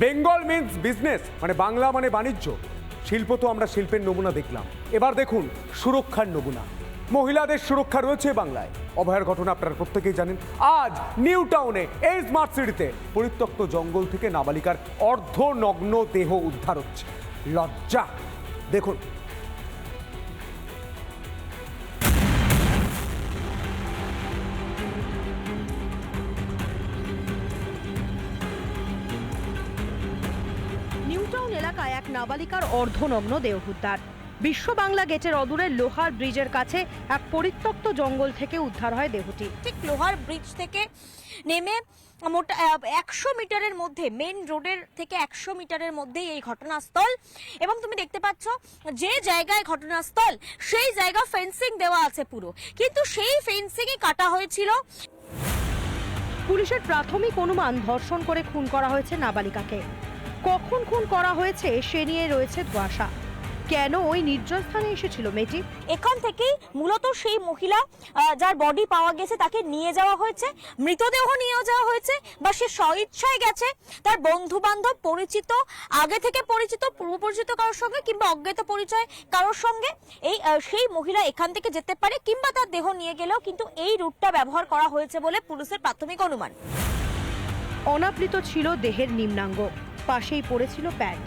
Bengal means business মানে বাংলা মানে বাণিজ্য। শিল্প তো আমরা শিল্পের নমুনা দেখলাম। এবার দেখুন সুরক্ষার নমুনা। মহিলাদের সুরক্ষা রয়েছে বাংলায়। অভয়ের ঘটনা আপনারা প্রত্যেকেই জানেন। আজ নিউ টাউনে, এই স্মার্ট সিটিতে পরিত্যক্ত জঙ্গল থেকে নাবালিকার অর্ধনগ্ন দেহ উদ্ধার হচ্ছে। লজ্জা! দেখুন এলাকায় এক নাবালিকার অর্ধনগ্ন দেহ উদ্ধার বিশ্ব বাংলা গেটের অদূরে লোহার ব্রিজের কাছে এক পরিত্যক্ত জঙ্গল থেকে উদ্ধার হয় দেহটি। ঠিক লোহার ব্রিজ থেকে নেমে মোটা একশো মিটারের মধ্যে মেন রোডের থেকে একশো মিটারের মধ্যেই এই ঘটনাস্থল। এবং তুমি দেখতে পাচ্ছ যে জায়গায় ঘটনাস্থল সেই জায়গা ফেন্সিং দেওয়া আছে পুরো। কিন্তু সেই ফেন্সিংই কাটা হয়েছিল। পুলিশের প্রাথমিক অনুমান ধর্ষণ করে খুন করা হয়েছে নাবালিকাকে। কখন খুন করা হয়েছে সে নিয়ে রয়েছে ধোঁয়াশা কেন ওই নির্জন স্থানে এসেছিল মেয়েটি? এখান থেকেই মূলত সেই মহিলা যার বডি পাওয়া গেছে তাকে নিয়ে যাওয়া হয়েছে মৃতদেহ নিয়ে যাওয়া হয়েছে বা সে স্বইচ্ছায় গেছে তার বন্ধু বান্ধব পরিচিত আগে থেকে পরিচিত পূর্ব পরিচিত কারোর সঙ্গে কিংবা অজ্ঞাত পরিচয় কারোর সঙ্গে এই সেই মহিলা এখান থেকে যেতে পারে কিংবা তার দেহ নিয়ে গেলেও কিন্তু এই রুটটা ব্যবহার করা হয়েছে বলে পুলিশের প্রাথমিক অনুমান। অনাবৃত ছিল দেহের নিম্নাঙ্গ। পাশেই পড়েছিল প্যান্ট।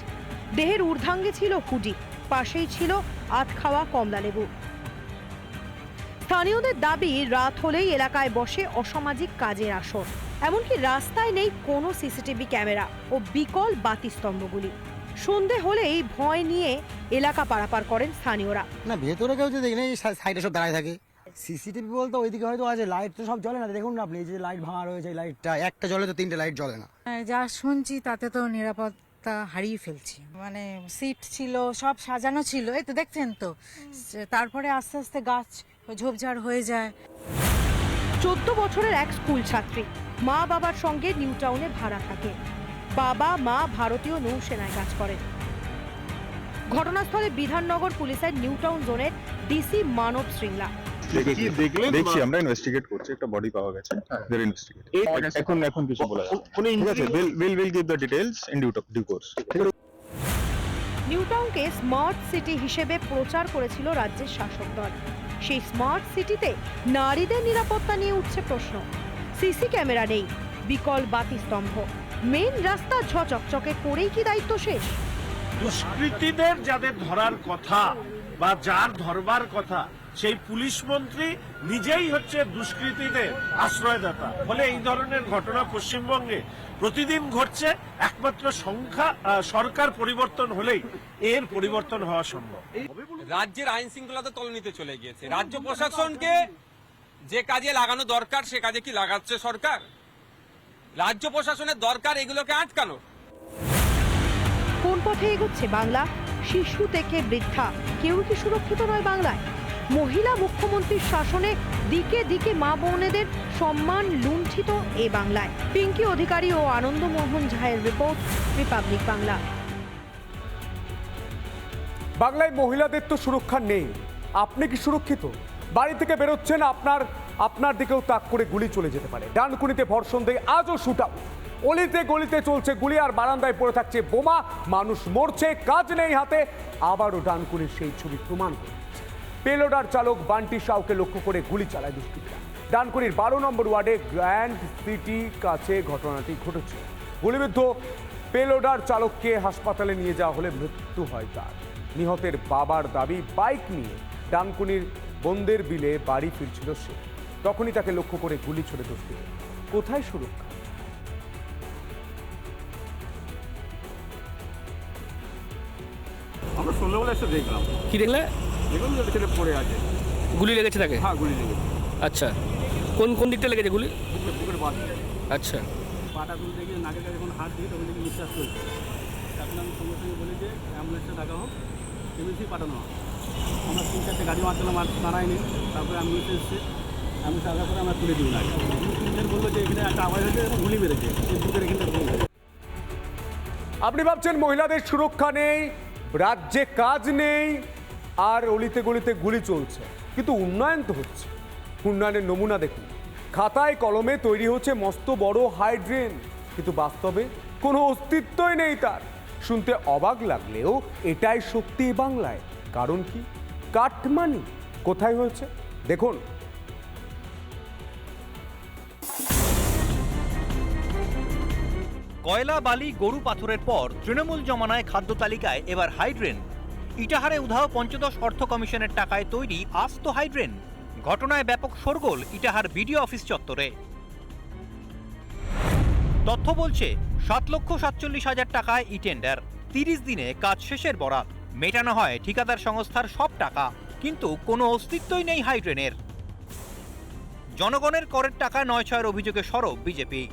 দেহের ঊর্ধ্বাঙ্গে ছিল হুডি, পাশেই ছিল আত খাওয়া কমলা লেবু। স্থানীয়দের দাবি, রাত হলেই এলাকায় বসে অসামাজিক কাজের আসর। এমনকি রাস্তায় নেই কোনো সিসিটিভি ক্যামেরা ও বিকল বাতিস্তম্ভগুলি। সন্ধে হলেই ভয় নিয়ে এলাকা পারাপার করেন স্থানীয়রা। না, ভেতরে কেউ না সাইডে সব দাঁড়ায় থাকে। সিসিটিভি বলতে ওইদিকে হয়তো আছে লাইট তো সব জ্বলে না। দেখুন না আপনি এই যে লাইট ভাঙা রয়েছে এই লাইটটা একটা জ্বলে তো তিনটে লাইট জ্বলে না। হ্যাঁ, যা শুনছি তাতে তো নিরাপত্তা হারিয়ে ফেলছি। মানে সিট ছিল সব সাজানো ছিল এই তো দেখছেন তো। তারপরে আস্তে আস্তে গাছ ঝোপঝাড় হয়ে যায়। চোদ্দ বছরের এক স্কুল ছাত্রী মা বাবার সঙ্গে নিউ টাউনে ভাড়া থাকে। বাবা মা ভারতীয় নৌসেনায় কাজ করেন ঘটনাস্থলে বিধাননগর পুলিশের নিউ টাউন জোনের ডিসি মানব শৃঙ্গলা। দেখছি আমরা ইনভেস্টিগেট করছি একটা বডি পাওয়া গেছে। দের ইনভেস্টিগেট এখন এখন কিছু বলা যাবে। ঠিক আছে will will will give the details in due due course new টাউনকে smart city হিসেবে প্রচার করেছিল রাজ্যের শাসক দল। সেই স্মার্ট সিটিতে নারীদের নিরাপত্তা নিয়ে উঠছে প্রশ্ন। সিসি ক্যামেরা নেই বিকল বাতিস্তম্ভ মেন রাস্তা ঝচকচকে করেই কি দায়িত্ব শেষ? দুষ্কৃতীদের যাদের ধরার কথা বা যার ধরবার কথা সেই পুলিশ মন্ত্রী নিজেই হচ্ছে দুষ্কৃতীদের আশ্রয়দাতা। ফলে এই ধরনের ঘটনা পশ্চিমবঙ্গে প্রতিদিন ঘটছে একমাত্র সংখ্যা সরকার পরিবর্তন হলেই এর পরিবর্তন হওয়া সম্ভব। রাজ্যের আইন শৃঙ্খলা তো তলনিতে চলে গিয়েছে। রাজ্য প্রশাসনকে যে কাজে লাগানো দরকার সে কাজে কি লাগাচ্ছে সরকার? রাজ্য প্রশাসনের দরকার এগুলোকে আটকানো। কোন পথে এগোচ্ছে বাংলা? শিশু থেকে বৃদ্ধা। কেউ কি সুরক্ষিত নয় বাংলায়? মহিলা মুখ্যমন্ত্রীর শাসনে দিকে দিকে মা বোনেদের সম্মান লুণ্ঠিত এ বাংলায়। পিঙ্কি অধিকারী ও আনন্দমোহন ঝায়ের রিপোর্ট, রিপাবলিক বাংলা। বাংলায় মহিলাদের তো সুরক্ষা নেই। আপনি কি সুরক্ষিত? বাড়ি থেকে বেরোচ্ছেন, আপনার আপনার দিকেও তাক করে গুলি চলে যেতে পারে। ডানকুনিতে ভর্ষণ দিয়ে, আজও শুট আউট অলিতে গলিতে চলছে গুলি আর বারান্দায় পড়ে থাকছে বোমা। মানুষ মরছে, কাজ নেই হাতে। আবারও ডানকুনির সেই ছবি প্রমাণ করে। পেলোডার চালক বান্টি সাউকে লক্ষ্য করে গুলি চালায় দুষ্কৃতীরা। ডানকুনির বারো নম্বর ওয়ার্ডে গ্র্যান্ড সিটি কাছে ঘটনাটি ঘটেছে। গুলিবিদ্ধ পেলোডার চালককে হাসপাতালে নিয়ে যাওয়া হলে মৃত্যু হয় তার। নিহতের বাবার দাবি বাইক নিয়ে ডানকুনির বন্দের বিলে বাড়ি ফিরছিল সে। তখনই তাকে লক্ষ্য করে গুলি ছড়ে দুষ্কৃতী কোথায় সুরক্ষা? আমরা সন্ধ্যাবেলা এসে দেখলাম। কি দেখলে? যে ছেলে পড়ে আছে। গুলি লেগেছে তাকে? হ্যাঁ গুলি লেগেছে। আচ্ছা। কোন কোন দিকটা লেগেছে গুলি? বুকের বাদ আচ্ছা। পাটা তুলতে গিয়ে নাকের কাছে যখন হাত দিই তখন দেখি নিঃশ্বাস চলছে। তখন আমি সঙ্গে সঙ্গে বলি যে অ্যাম্বুলেন্সটা ডাকা হোক এমএসি পাঠানো হোক। আমরা তিন চারটে গাড়ি মারছিলাম আর দাঁড়ায়নি তারপরে অ্যাম্বুলেন্স এসছে। অ্যাম্বুলেন্স আসার পরে আমরা তুলে দিই লাগে তিনজন বলল যে এখানে একটা আওয়াজ হয়েছে এবং গুলি মেরেছে। এই বুকের এখানটা গুলি আপনি ভাবছেন মহিলাদের সুরক্ষা নেই? রাজ্যে কাজ নেই? আর অলিতে গলিতে গুলি চলছে, কিন্তু উন্নয়ন তো হচ্ছে। উন্নয়নের নমুনা দেখুন। খাতায় কলমে তৈরি হচ্ছে মস্ত বড় হাইড্রেন কিন্তু বাস্তবে কোনো অস্তিত্বই নেই তার। শুনতে অবাক লাগলেও এটাই সত্যি বাংলায়। কারণ কি? কাটমানি কোথায় হয়েছে? দেখুন। কয়লা, বালি, গরু, পাথরের পর তৃণমূল জমানায় খাদ্য তালিকায় এবার হাইড্রেন ইটাহারে উধাও পঞ্চদশ অর্থ কমিশনের টাকায় তৈরি আস্ত হাইড্রেন। ঘটনায় ব্যাপক শোরগোল ইটাহার বিডিও অফিস চত্বরে। তথ্য বলছে, সাত লক্ষ সাতচল্লিশ হাজার টাকায় ই টেন্ডার, তিরিশ দিনে কাজ শেষের বরাত, মেটানো হয় ঠিকাদার সংস্থার সব টাকা, কিন্তু কোনো অস্তিত্বই নেই হাইড্রেনের। জনগণের করের টাকা নয় ছয়ের অভিযোগে সরব বিজেপি।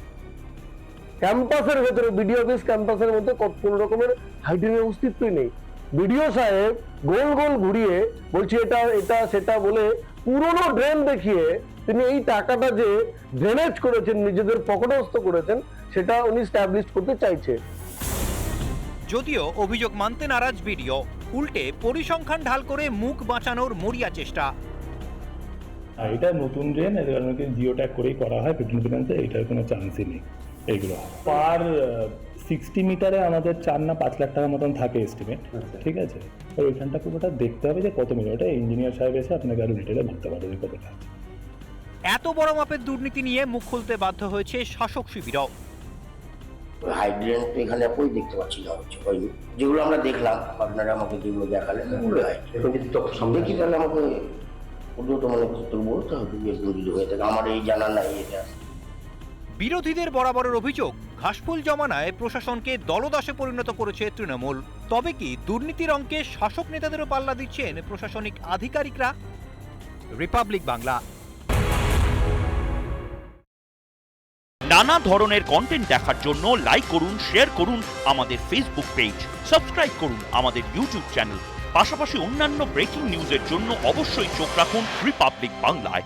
ক্যাম্পাসের ভেতরে, বিডিও অফিস ক্যাম্পাসের মধ্যে কোনো রকমের হাইড্রেনের অস্তিত্বই নেই। বিডিও সাহেব গোল গোল ঘুরিয়ে বলছে এটা এটা সেটা বলে পুরনো ড্রেন দেখিয়ে তিনি এই টাকাটা যে ড্রেনেজ করেছেন নিজেদের পকেটস্থ করেছেন সেটা উনি স্ট্যাবলিশ করতে চাইছে। যদিও অভিযোগ মানতে নারাজ বিডিও উল্টে পরিসংখ্যান ঢাল করে মুখ বাঁচানোর মরিয়া চেষ্টা। আর এটা নতুন ড্রেন এর কারণে জিও ট্যাগ করেই করা হয় পেট্রোল ফিনান্সে এটার কোনো চান্সই নেই। এইগুলো পার সিক্সটি মিটারে আমাদের চার না পাঁচ লাখ টাকার মতন থাকে এস্টিমেট ঠিক আছে? তো ওইখানটা পুরোটা দেখতে হবে যে কত মিটার ওটা ইঞ্জিনিয়ার সাহেব এসে আপনাকে আরও ডিটেলে বলতে পারবে কতটা আছে। এত বড় মাপের দুর্নীতি নিয়ে মুখ খুলতে বাধ্য হয়েছে শাসক শিবিরও। হাইড্রেন তো এখানে কই দেখতে পাচ্ছি না হচ্ছে হয়নি যেগুলো আমরা দেখলাম আপনারা আমাকে যেগুলো দেখালেন ওগুলো তথ্য কি তাহলে আমাকে ঊর্ধ্বতম নেতৃত্ব বলতে হবে যে যদি হয়ে থাকে। আমার এই জানা নাই এটা। বিরোধীদের বরাবরের অভিযোগ, ঘাসফুল জমানায় প্রশাসনকে দলদাসে পরিণত করেছে তৃণমূল। তবে কি দুর্নীতির অঙ্কে শাসক নেতাদেরও পাল্লা দিচ্ছেন প্রশাসনিক আধিকারিকরা? রিপাবলিক বাংলা। নানা ধরনের কন্টেন্ট দেখার জন্য লাইক করুন শেয়ার করুন আমাদের ফেসবুক পেজ সাবস্ক্রাইব করুন আমাদের ইউটিউব চ্যানেল পাশাপাশি অন্যান্য ব্রেকিং নিউজের জন্য অবশ্যই চোখ রাখুন রিপাবলিক বাংলায়